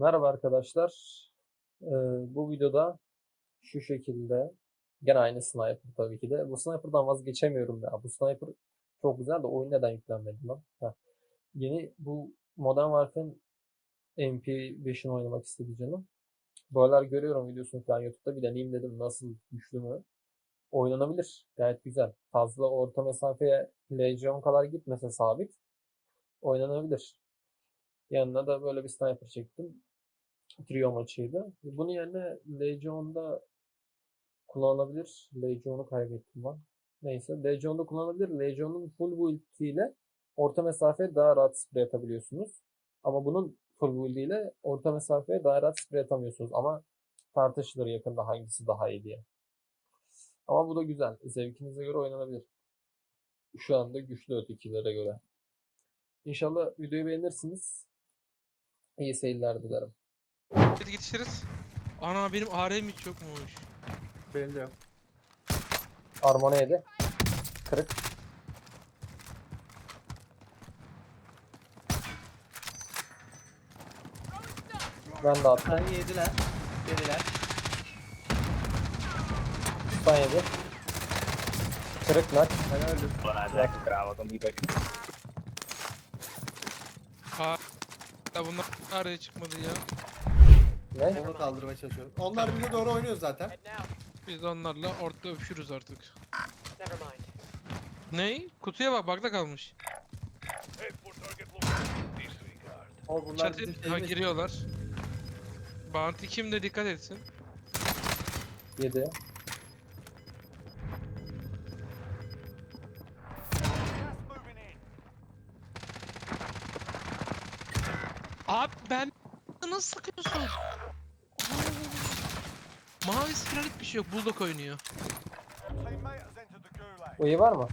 Merhaba arkadaşlar. Ee, bu videoda şu şekilde gene aynı sniper tabii ki de. Bu sniper'dan vazgeçemiyorum ya. Bu sniper çok güzel de oyun neden yüklenmedi lan? Heh. Yeni bu Modern Warfare'in MP5'ini oynamak istedi canım. Bu aralar görüyorum videosunu falan YouTube'da bir deneyeyim dedim nasıl güçlü mü? Oynanabilir. Gayet güzel. Fazla orta mesafeye Legion kadar gitmese sabit oynanabilir. Yanına da böyle bir sniper çektim. Trio maçıydı. Bunun yerine Legion'da kullanılabilir. Legion'u kaybettim ben. Neyse. Legion'da kullanılabilir. Legion'un full build ile orta mesafeye daha rahat sprey atabiliyorsunuz. Ama bunun full build ile orta mesafeye daha rahat sprey atamıyorsunuz. Ama tartışılır yakında hangisi daha iyi diye. Ama bu da güzel. Zevkinize göre oynanabilir. Şu anda güçlü ötekilere göre. İnşallah videoyu beğenirsiniz. İyi seyirler dilerim. Hadi geçişiriz. Ana benim AR'm hiç yokmuş. Benim de yok. Armona yedi. Kırık. Ben de attım. Sen yediler. Yediler. Sen yedi. Kırık nak. Ben öldüm. Ha. Ya bunlar AR'ye çıkmadı ya. Ne? Onu kaldırmaya çalışıyorum. Onlar bize doğru oynuyor zaten. Biz de onlarla ortada öpüşürüz artık. Never mind. Ney? Kutuya bak bakta kalmış. O bunlar Çatı bizim ha, şeyimiz. giriyorlar. Bounty kim de dikkat etsin. Yedi. Abi ben nasıl sıkıyorsun? Mavi spiralit bir şey yok. Bulldog oynuyor. Uyuyu var mı?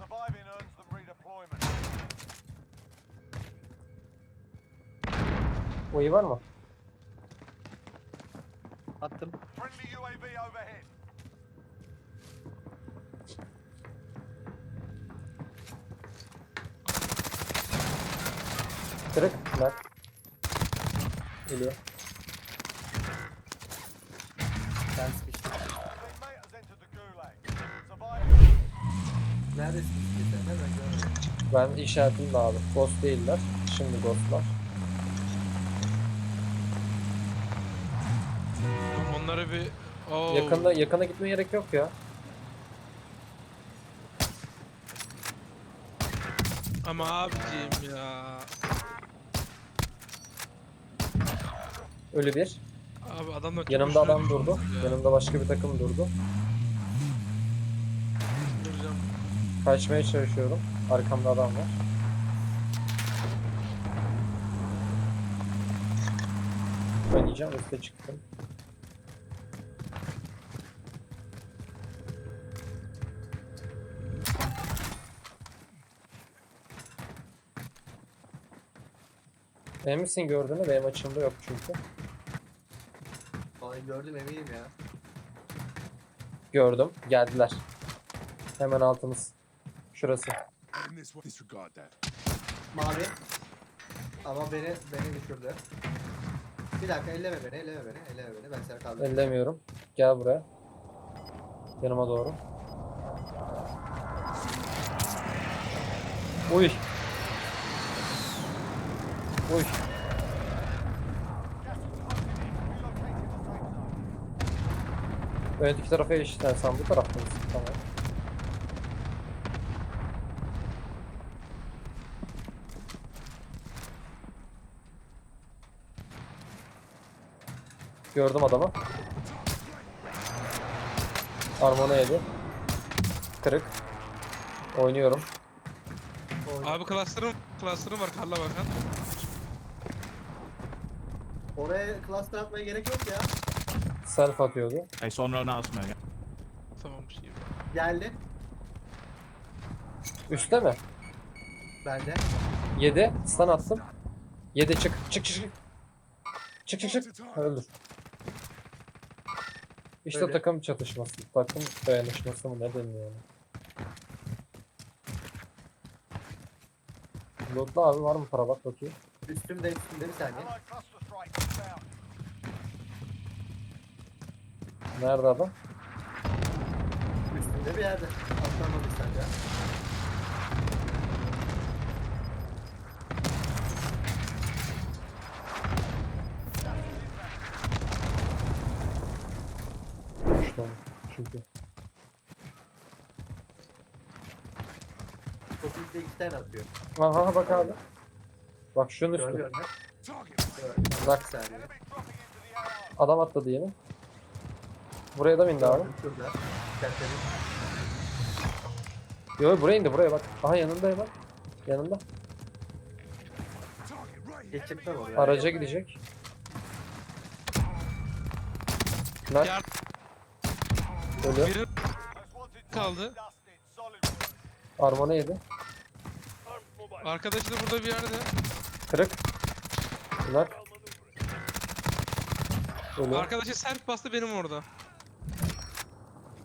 Uyu var mı? Attım. Kırık. Nak. Geliyor. Ben sıkıştım. Neredesin? Sen hemen görmedim. Ben işaretim de abi. Ghost değiller. Şimdi ghostlar. Onlara bir... Oo. Yakında yakına gitmeye gerek yok ya. Ama abicim ya. Ölü bir. Abi adamlar çok Yanımda adam durdu. Yanımda başka bir takım durdu. Duracağım. Kaçmaya çalışıyorum. Arkamda adam var. Oynayacağım üste çıktım. Emin misin gördüğünü? Benim açımda yok çünkü. Ay gördüm eminim ya. Gördüm. Geldiler. Hemen altımız. Şurası. Mavi. Ama beni beni düşürdü. Bir dakika elleme beni, elleme beni, elleme beni. Ben seni kaldıracağım. Ellemiyorum. Gel buraya. Yanıma doğru. Uy. Uy. Evet iki tarafa eşitler. Sen bu tarafta mısın? Tamam. Gördüm adamı. Armona yedi. Kırık. Oynuyorum. Abi cluster'ım, cluster'ım var kalla bakan. Oraya cluster atmaya gerek yok ya. Self atıyordu. Hey, sonra nasıl mı? Tamam bir şey. yok. Geldi. Üste mi? Bende. 7. Stun attım. 7 çık. Çık çık çık. Çık çık çık. Öldür. İşte Öyle. takım çatışması. Takım dayanışması mı ne deniyor yani. Lootla abi var mı para bak bakayım. Üstümde üstümde bir saniye. Allied cluster strike inbound. Nerede adam? Üstünde bir yerde. Atlamadı sence. İşte onu. Çünkü. Topukta iki tane atıyor. Aha bak abi. Bak şunun üstü. Bak AO. adam atladı yeni. Buraya da mı indi abi? Şurada. Yo buraya indi buraya bak. Aha yanında bak. Yanında. Geçecekler oraya. Araca gidecek. Nak Yar ölü. biri kaldı. Armona yedi. Arkadaşı da burada bir yerde. Kırık. Nak. Ölü. Arkadaşı sert bastı benim orada.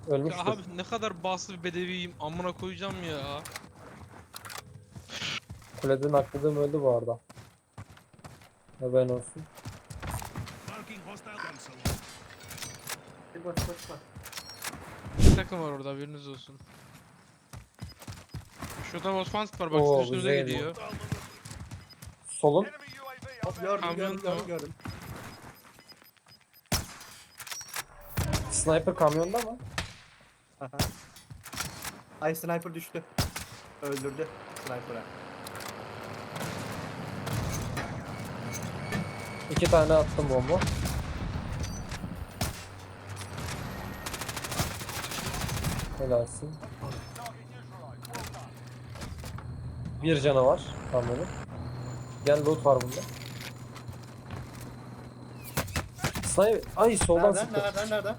Ya Ölmüştür. abi ne kadar baslı bir bedeviyim. Amına koyacağım ya. Kuleden akladığım öldü bu arada. Haberin olsun. Bir boş boş bak. Bir takım var orada haberiniz olsun. Şurada Osfans var bak Oo, sizin üstünüze güzel gidiyor. Solun. Hop gördüm Kamyon gördüm gördüm gördüm. Sniper kamyonda mı? Aha. Ay sniper düştü. Öldürdü sniper'a. İki tane attım bomba. Helalsin. Bir canavar kamyonun. Gel loot var bunda. Sniper. Ay soldan Nereden sıktı. nereden nereden?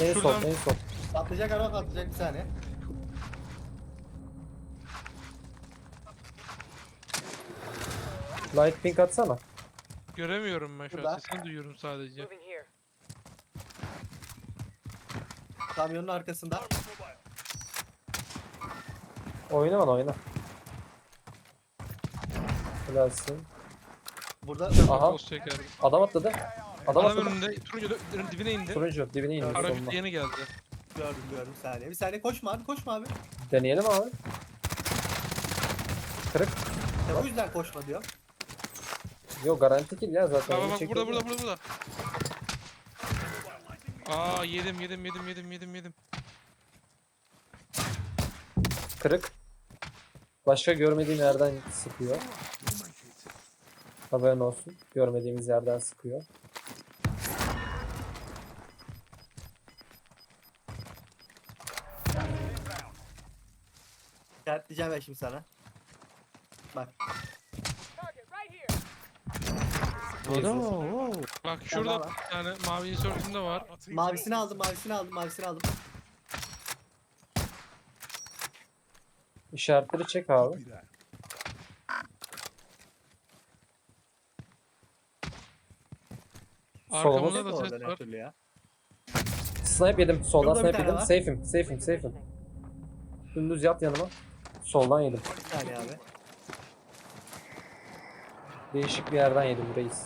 En sol en sol. Atlayacak araba atlayacak bir saniye. Light pink atsana. Göremiyorum ben şu an Burada. sesini duyuyorum sadece. Kamyonun arkasında. Oyna lan oyna. Helalsin. Burada Aha. Post çeker. Adam atladı. Adam Adam atladı. önünde turuncu dibine indi. Turuncu dibine indi sonuna. yeni geldi. Gördüm gördüm bir saniye. Bir saniye koşma abi koşma abi. Deneyelim abi. Kırık. Ya bu yüzden koşma diyor. Yok garanti kill ya zaten. Bak bak burada burada burada burada. Aa yedim yedim yedim yedim yedim yedim. Kırık. Başka görmediğim yerden sıkıyor. Haberin olsun. Görmediğimiz yerden sıkıyor. İşaretleyeceğim ben şimdi sana. Bak. Bak şurada var. bir tane mavi insertinde var. Our team's Mavisini aldım mavisini aldım mavisini aldım. İşaretleri çek abi. Arkamızda da ses var. Snipe yedim. Soldan Şurada bir snipe tane yedim. var. Safe'im. Safe'im. Safe'im. Dümdüz yat yanıma. Soldan yedim. Bir saniye abi. Değişik bir yerden yedim reis.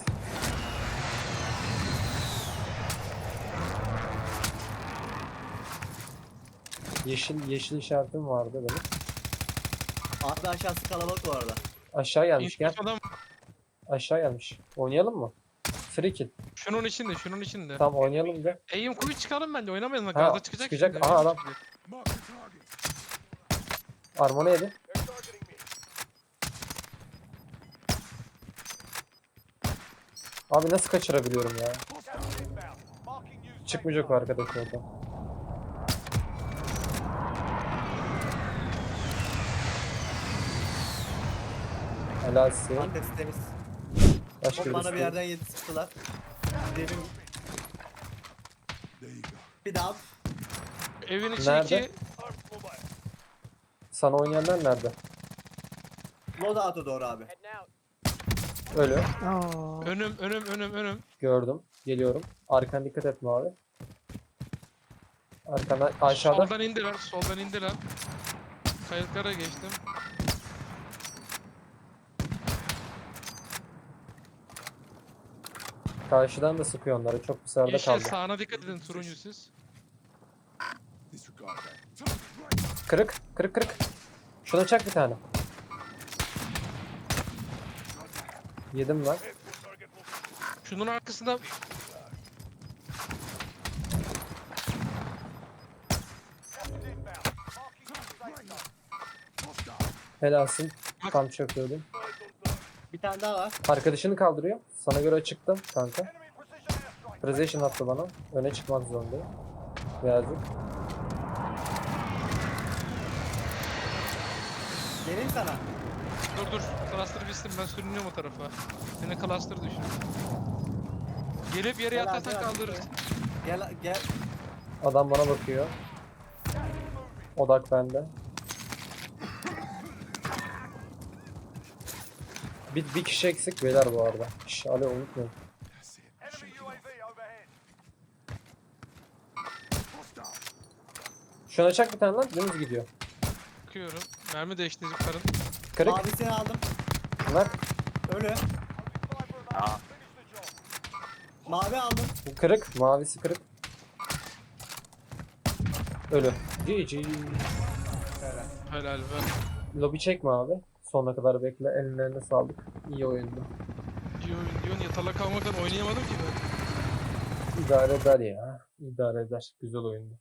Yeşil yeşil işaretim vardı benim. Abi aşağısı kalabalık bu arada. Aşağı gelmiş gel. Adam Aşağı gelmiş. Oynayalım mı? Free kill. şunun içinde şunun içinde. Tamam oynayalım de. Eğim kuyu çıkalım bence oynamayalım. Bak Ha, gazda çıkacak, çıkacak. şimdi. Aha, adam. Mark Armona yedi. Abi nasıl kaçırabiliyorum ya? Çıkmayacak o arkadaş oradan. Helalsin. Arkası temiz. Başka bana bir yerden yedi sıktılar. Go. bir daha. Evin içi Nerede? iki. Sana oynayanlar nerede? Loadout'a doğru abi. Ölü. Önüm önüm önüm önüm. Gördüm. Geliyorum. Arkana dikkat etme abi. Arkana aşağıda. Soldan indiler soldan indiler. Kayıtlara geçtim. Karşıdan da sıkıyor onları. Çok dışarıda Yeşil kaldı. sağına dikkat edin turuncu siz. Kırık. Kırık kırık. Şuna çak bir tane. Yedim lan. Şunun arkasında. Helalsin. Tam çöküyordum. Bir tane daha var. Arkadaşını kaldırıyor. Sana göre çıktım kanka. Precision attı bana. Öne çıkmak zorundayım. Birazcık. Geleyim sana. dur dur. Cluster bitsin ben sürünüyorum o tarafa. Seni cluster düşür. Gelip yere Gel yatarsan abi. kaldırırız. Gel gel. Adam bana bakıyor. Odak bende. Bir, bir kişi eksik beyler bu arada. Şş, Ali unutmayın. Şuna çak bir tane lan. Dümdüz gidiyor. Bakıyorum. Mermi değiştirip karın. Kırık. Mavisini aldım. Nak. Ölü. Mavi aldım. Kırık. Mavisi kırık. Ölü. GG. Helal be. Lobi çekme abi. Sonuna kadar bekle. Ellerine sağlık. İyi oyundu. İyi oyun diyorsun yatalak kalmadan oynayamadım ki ben. İdare eder ya. İdare eder. Güzel oyundu.